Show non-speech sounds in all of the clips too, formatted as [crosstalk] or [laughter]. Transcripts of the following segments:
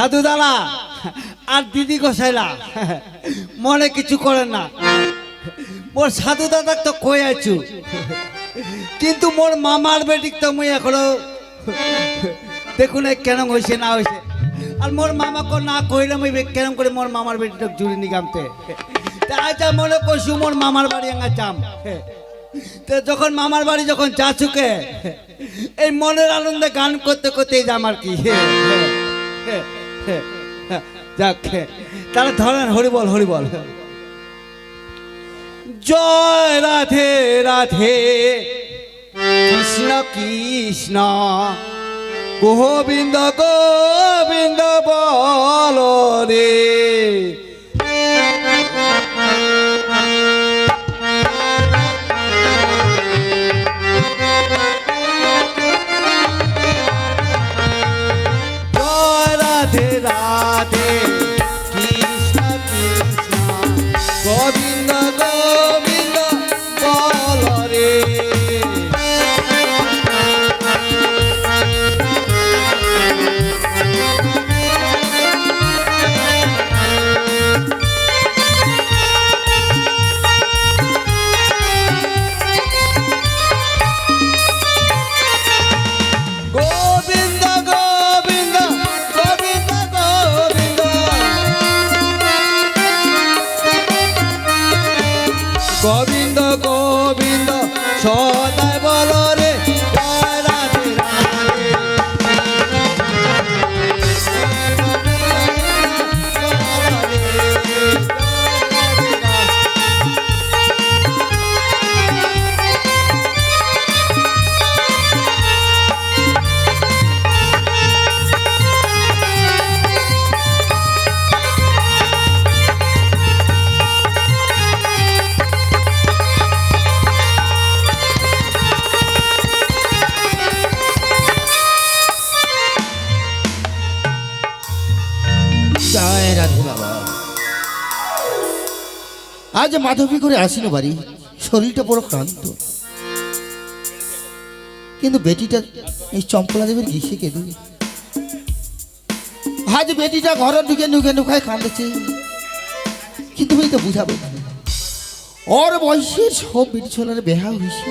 সাধু দাদা, আর দিদি গোসাইলা, মনে কিছু করেন না। মোর সাধু দাদা তো কই আছু কিন্তু মোর মামার বেটিক তো মুই এখনও, দেখুন কেন হয়েছে না হয়েছে আর মোর মামাকে না কইলে মুই কেন করে মোর মামার বেটিটা জুড়ি নিগামতে আচ্ছা মনে করছু মোর মামার বাড়ি আঙা চাম। যখন মামার বাড়ি যখন যা চুকে এই মনের আনন্দে গান করতে করতেই যাম আর কি? যাক তাহলে ধরেন হরিবল হরিবল জয় রাধে রাধে। কৃষ্ণ কৃষ্ণ। গোবিন্দ গোবিন্দ বল রে। গোবিন্দ গোবিন্দ সদাই আজ মাধবী করে আসিল বাড়ি। শরীরটা বড় ক্লান্ত। কিন্তু বেটিটা এই চম্পলা দেবের ঘিসে কেঁদু আজ বেটিটা ঘরের ঢুকে নুকে নুকায় কাঁদেছে। কিন্তু আমি তো বুঝাবো। ওর বয়সের সব বেটি ছোলার বেহা হয়েছে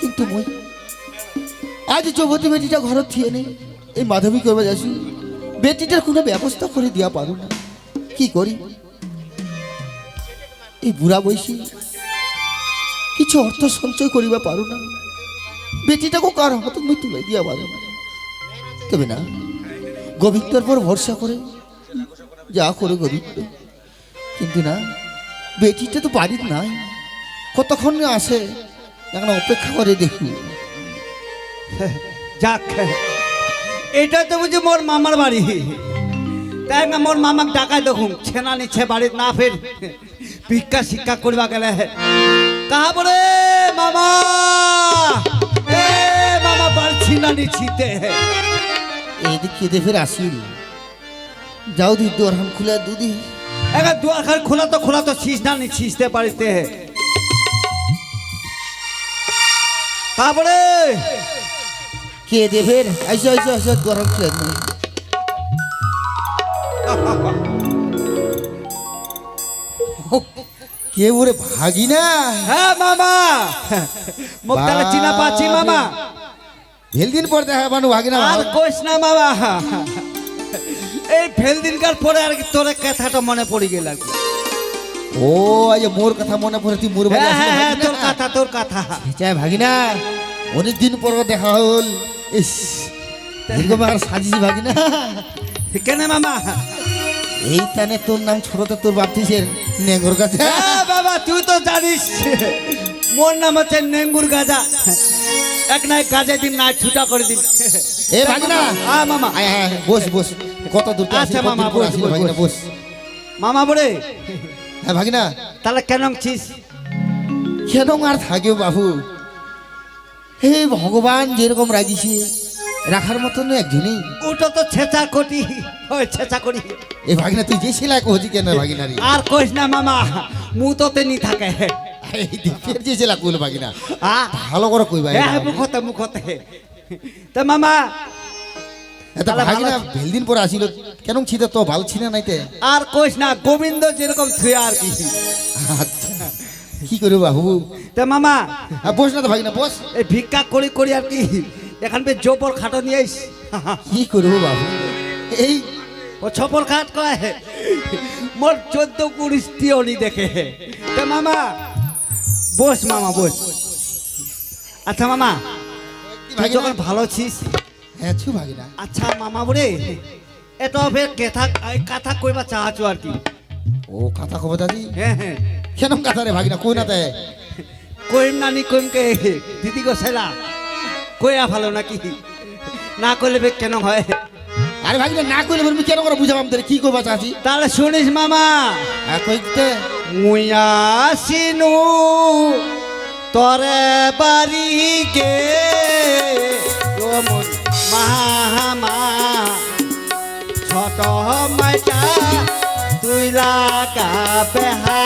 কিন্তু মই আজ যুবতী বেটিটা ঘর থিয়ে নেই। এই মাধবী করবে যাসু, বেটিটার কোনো ব্যবস্থা করে দেওয়া পারো না। কি করি? এই বুড়া বয়সে কিছু অর্থ সঞ্চয় করিবা পারো না। বেটিটাকে কার হাত মুই তুলে দিয়া পারো না। তবে না, গোবিন্দর পর ভরসা করে, যা করে গোবিন্দ। কিন্তু না, বেটিটা তো বাড়ির নাই। কতক্ষণ আসে, এখন অপেক্ষা করে দেখি। [laughs] যাক এটা তো বুঝি মোর মামার বাড়ি। তাই না মোর মামাক ডাকাই দেখুন ছেনা নিচ্ছে, বাড়ির না ফের। ভিক্ষা শিক্ষা করবা গেলে কাহা বলে মামা? এ মামা পারছি না নিচ্ছিতে এইদিক কেঁদে ফের আসিল। যাও দি দোরহান খুলে দুদি এবার দুয়ার খান খোলা তো খোলা তো ছিস না নিচ্ছিসতে বাড়িতে তারপরে কে দে ফের? আইসো আইসো আইসো দোরহান খুলে। [laughs] কে ওরে ভাগি না? হ্যাঁ মামা। মুখ তাহলে চিনা পাচ্ছি মামা। ভেল দিন পর দেখা মানু ভাগি না আর কোষ না বাবা এই ফেল দিনকার পরে আর তোর কথাটা মনে পড়ে গেল ও আজ মোর কথা মনে পড়ে তুই মোর হ্যাঁ হ্যাঁ হ্যাঁ তোর কথা তোর কথা। চাই ভাগি না অনেক দিন পর দেখা হল। ইস আর সাজিস ভাগি না। কেন মামা? এই তানে তোর নাম ছোটতে তোর বাপতিসের কাছে হ্যাঁ বাবা তুই তো জানিস মোর নাম হচ্ছে নেঙ্গুর গাজা। এক নাই গাজে দিন না ছুটা করে দিন এ ভাগি না হ্যাঁ মামা। আয়, বস বস। কত দূর আচ্ছা, মামা, বস, ভাগিনা বস। মামা বলে হ্যাঁ ভাগিনা। তাহলে কেন ছিস? কেন আর থাকিও বাবু হে ভগবান যেরকম রাজিছে রাখার মতন একজনই। ওটা তো ছেঁচা কটি ওই ছেঁচা করি এ ভাগিনা তুই যে সেলাই কহছি কেন ভাগিনারি? আর কইস না মামা মু তো তেনি থাকে। এই দিকের যে সেলা কইল ভাগিনা ভালো করে কই ভাই হ্যাঁ মুখতে মুখতে। তা মামা এটা ভাগিনা না ভেলদিন পরে আসিল কেন ছিতে তো ভালো ছিল নাইতে আর কইস না গোবিন্দ যেরকম থুয়ে আর কি। আচ্ছা কি করব বাবু? তা মামা বস না তো ভাগিনা বস। এই ভিক্ষা করি করি আর কি। এখান থেকে জোপর খাটো নিয়ে আইস। কি করব বাবু? এই ও ছপর খাট কয়? মোর চোদ্দ কুড়িটি অনি দেখে। তা মামা বস মামা বস। আচ্ছা মামা তুই যখন ভালো ছিস হ্যাঁ ছু ভাগি না আচ্ছা মামা বলে এটা ফের কেথা কথা কইবা চাহাচু আর কি? ও কথা খবর দাদি? হ্যাঁ হ্যাঁ। কেন কথা রে ভাগি না কই না তে? কইম নানি কইমকে দিদি গো সেলা কইয়া ভালো নাকি? না কইলে বে কেন হয়? আরে ভাগি না কইলে বলবি কেন করে বুঝাবাম তোরে কি করবা চাচি? তাহলে শুনিস মামা। আর কইতে মুয়া সিনু তরে বাড়ি গে। মামা ছোট মাইটা তুই লাগা বেহা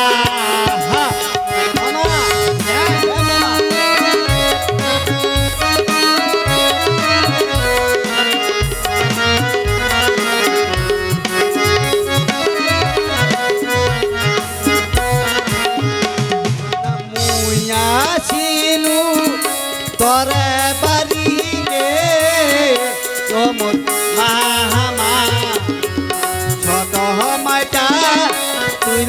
তুই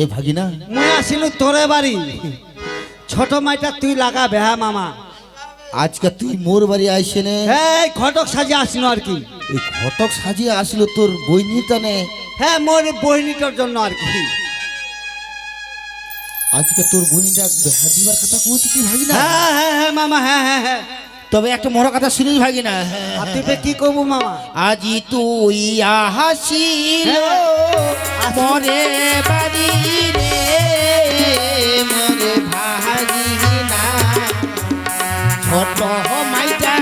এ ভাগি না মুই আসিলু তোরে বাড়ি। ছোট মাইটা তুই লাগা বেহা মামা। আজকে তুই মোর বাড়ি আইসে নে। এই ঘটক সাজে আসিনো আর কি। এই ঘটক সাজিয়ে আসলো তোর বই নিয়ে টানে হ্যাঁ মোর বহিনীটার জন্য আর কি। আজকে তোর বইনিটা বেহা দিবার কথা কইছি কি ভাগি না? হ্যাঁ হ্যাঁ হ্যাঁ মামা হ্যাঁ হ্যাঁ হ্যাঁ। তবে একটা মরা কথা শুনিস ভাগি না? তুই কি করব মামা? আজি তুই হাসিল মরে বাড়ি রে। ছোট মাইটা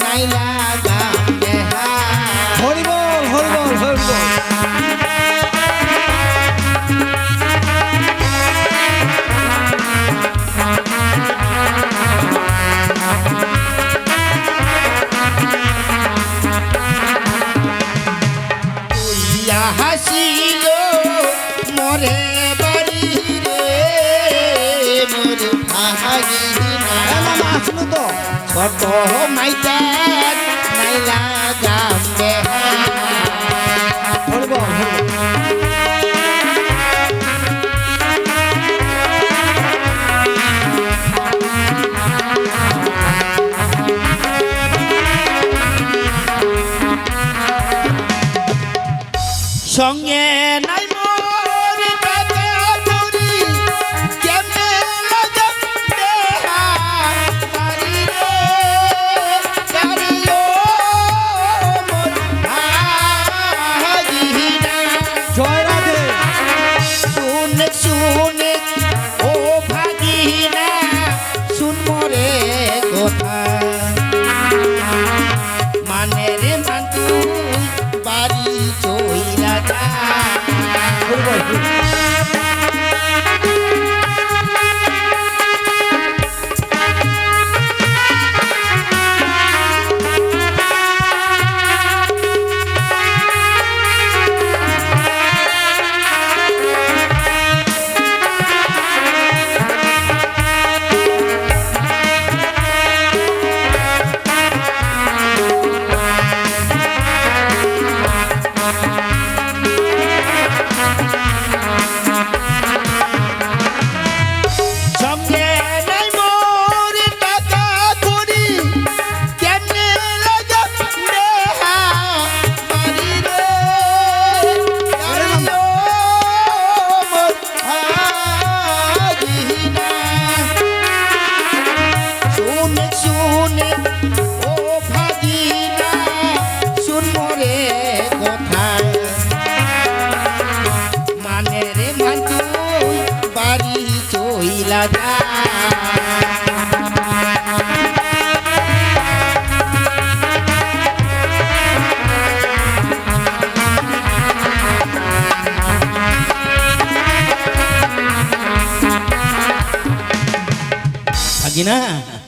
নাইলা কত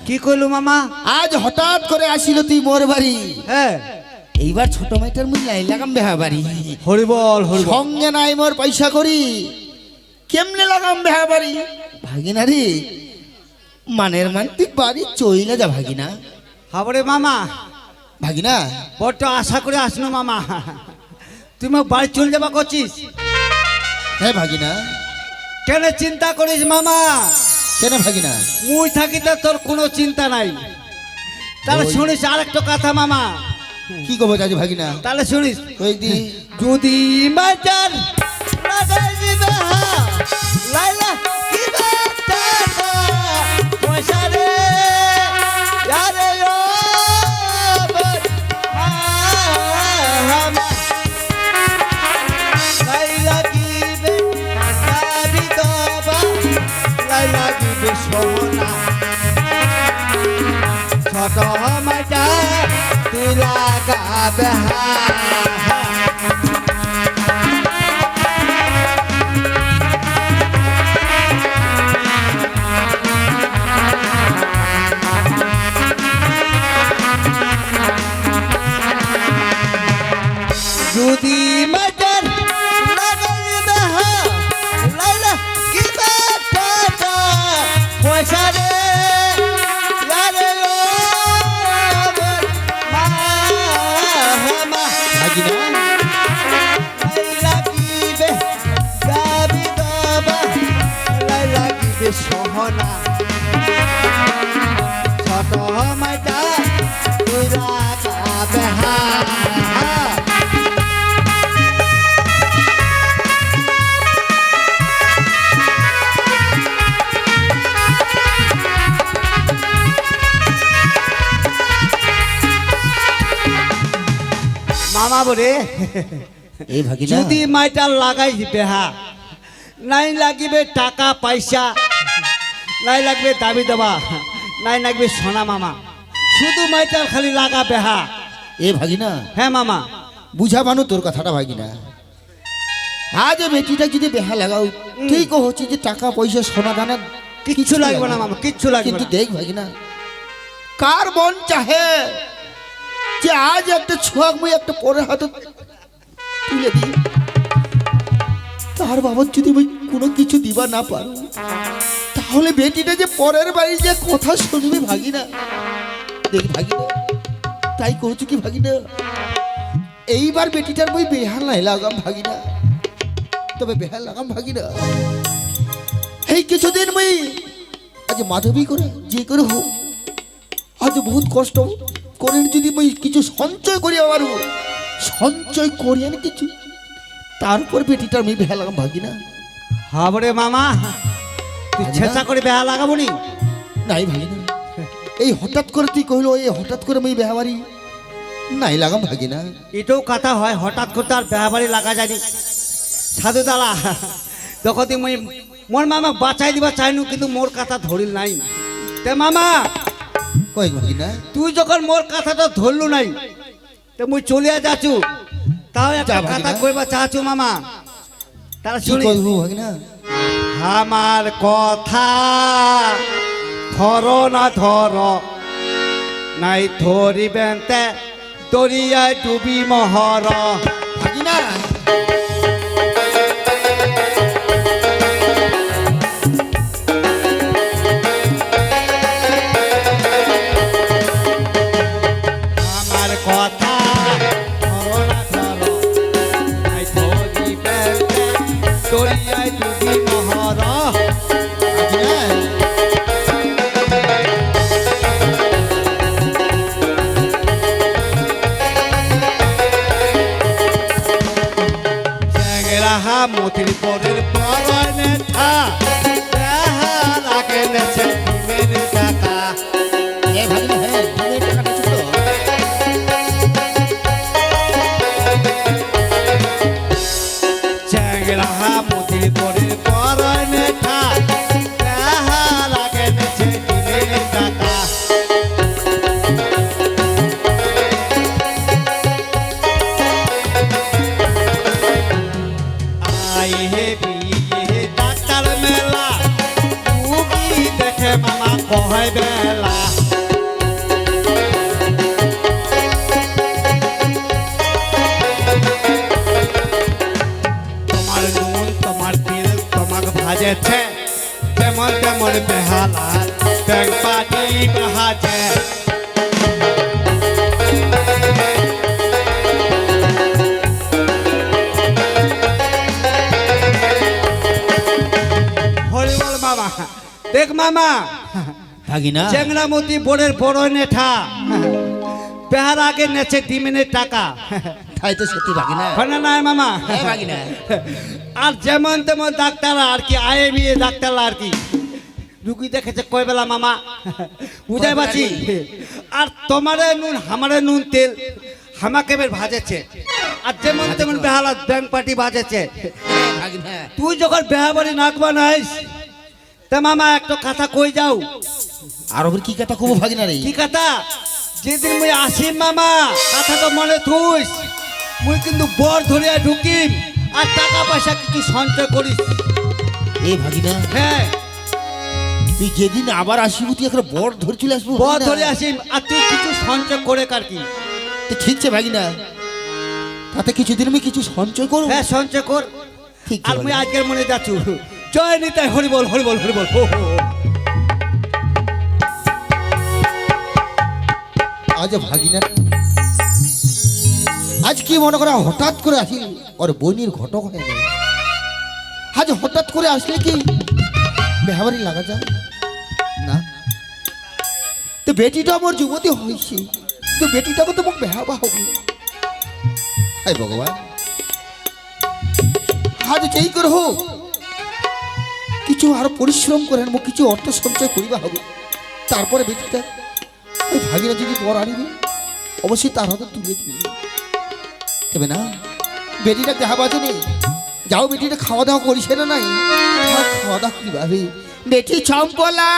কি কইলু মামা? আজ হঠাৎ করে আসিল তুই মোর বাড়ি। হ্যাঁ। এইবার ছোট মেয়েটার মুই লাই লাগাম বেহা বাড়ি। হরিবল। সঙ্গে নাই মোর পয়সা করি। কেমনে লাগাম বেহা বাড়ি? ভাগিনা রে? মানের মান তুই বাড়ি চইলে যা ভাগিনা। হাবরে মামা। ভাগিনা? বড্ড আশা করে আসনো মামা। তুই মোক বাড়ি চলে যাবা করছিস হ্যাঁ ভাগিনা। কেন চিন্তা করিস মামা? কেন ভাগিনা? মুই থাকিতে তোর কোনো চিন্তা নাই। তাহলে শুনিস আর একটা কথা মামা। কি কব চাচি ভাগিনা? তাহলে শুনিস। ওই দি। যদি মাজার লাইলা দিবে সোনা ছোট মজা তুই লাগাবে হা মামা বলে এই ভাগিনা। যদি মাইটা লাগাই বেহা নাই লাগিবে টাকা পয়সা। নাই লাগবে দাবি দেবা নাই লাগবে সোনা মামা। শুধু মাইটার খালি লাগা বেহা এ ভাগিনা। হ্যাঁ মামা। বুঝা বুঝাবানো তোর কথাটা ভাগিনা। আজ বেটিটা যদি বেহা লাগাও তুই কহছি যে টাকা পয়সা সোনা দানা কিচ্ছু লাগবে না মামা কিচ্ছু লাগবে কিন্তু দেখ ভাগিনা কার মন চাহে যে আজ একটা ছোঁয়াক মুই একটা পরের হাতে তুলে দিই। তার বাবার যদি ওই কোনো কিছু দিবা না পারো তাহলে বেটিটা যে পরের বাড়ি যে কথা শুনবে ভাগিনা। দেখ ভাগিনা তাই কহছি কি ভাগিনা? এইবার বেটিটার বই বেহাল নাই লাগাম ভাগিনা। তবে বেহাল লাগাম ভাগিনা। এই কিছুদিন মই আজ মাধবী করে যে করে হোক আজ বহুত কষ্ট। করে যদি মই কিছু সঞ্চয় করি আবার সঞ্চয় করি আমি কিছু। তারপর বেটিটার মেয়ে বেহা লাগাম ভাগিনা। হাবরে মামা তুই? ছেঁচা করে বেহা লাগাবো নি? নাই ভাগিনা। এই হঠাৎ করে তুই কহিল এই হঠাৎ করে মই বেহাবারি নাই লাগাম ভাগিনা এটাও কথা হয় হঠাৎ করতে আর বেহা বাড়ি লাগা যায়নি সাধু দালা তখন মই মোর মামা বাঁচাই দিবা চাইনু কিন্তু মোর কথা ধরিল নাই। তে মামা কয়েক ভাগিনা তুই যখন মোর কথাটা ধরলু নাই তে মুই চলিয়া যাচু তাও একটা। কথা কইবা চাচু মামা। তারা শুনি। কইব ভাগিনা আমার কথা ধর না ধর। নাই ধরিবেন তে দরিয়ায় ডুবি মহর। ভাগিনা চ্যাংরাহা মতির ভাজেছে তেমন তেমন বেহালা ব্যাগ পাটি বাহাজে হরি বল মামা দেখ মামা ভাগিনা চেংড়ামতি বোর্ডের বড় নেঠা পেহার আগে নেছে ডিমিনের টাকা তাই তো সত্যি ভাগিনা না মামা হ্যাঁ, ভাগিনা। আর যেমন তেমন ডাক্তার আর কি আয়ে বিয়ে ডাক্তার আর কি। রুগী দেখেছে কয় বেলা মামা? [laughs] বুঝাই পাচ্ছি আর তোমারে নুন আমারে নুন তেল হামাকে বের ভাজেছে। আর যেমন তেমন বেহালা ব্যাংক পার্টি ভাজেছে। তুই যখন বেহা বাড়ি নাক বানাইস তা মামা একটা কথা কই যাও? আর ওর কি কথা খুব ভাগিনা রে? কি কথা? যেদিন মুই আসিম মামা কথা তো মনে থুইস মুই কিন্তু বর ধরিয়া ঢুকিম। আর টাকা পয়সা কিছু সঞ্চয় করিস। এ ভাগিনা হ্যাঁ। তুই যেদিন আবার আসিবি তুই একটা বর ধরে চলে আসব বর ধরে আসিম আর তুই কিছু সঞ্চয় করে কার কি? ঠিক আছে ভাগিনা তাতে কিছুদিন আমি কিছু সঞ্চয় করব। হ্যাঁ সঞ্চয় কর। ঠিক আর মুই আজকের মনে যাচ্ছু। জয় নিতাই হরি বল হরি বল হরি বল হো, হো, হো। আজ ভাগিনা আজ কি মনে করা হঠাৎ করে আসি ওর বনির ঘটক হয়ে গেল। আজ হঠাৎ করে আসলে কি? বেহাবারি লাগা যায়? না। তো বেটিটা আমার যুবতী হয়েছে। তো বেটিটাকে তো মোক বেহাবা হবে। হাই ভগবান। আজ যেই করে হোক, কিছু আরও পরিশ্রম করে মোক কিছু অর্থ সঞ্চয় করিবা হবে। তারপরে বেটিটা ওই ভাগিনা যদি বর আনিবে। অবশ্যই তার হাতে তুলে দিবে। তবে না বেটিটা দেখা পাচ্ছে নেই যাও বেটিটা খাওয়া দাওয়া করিস না নাই। খাওয়া দাওয়া করি ভাবি বেটি চম্পলা!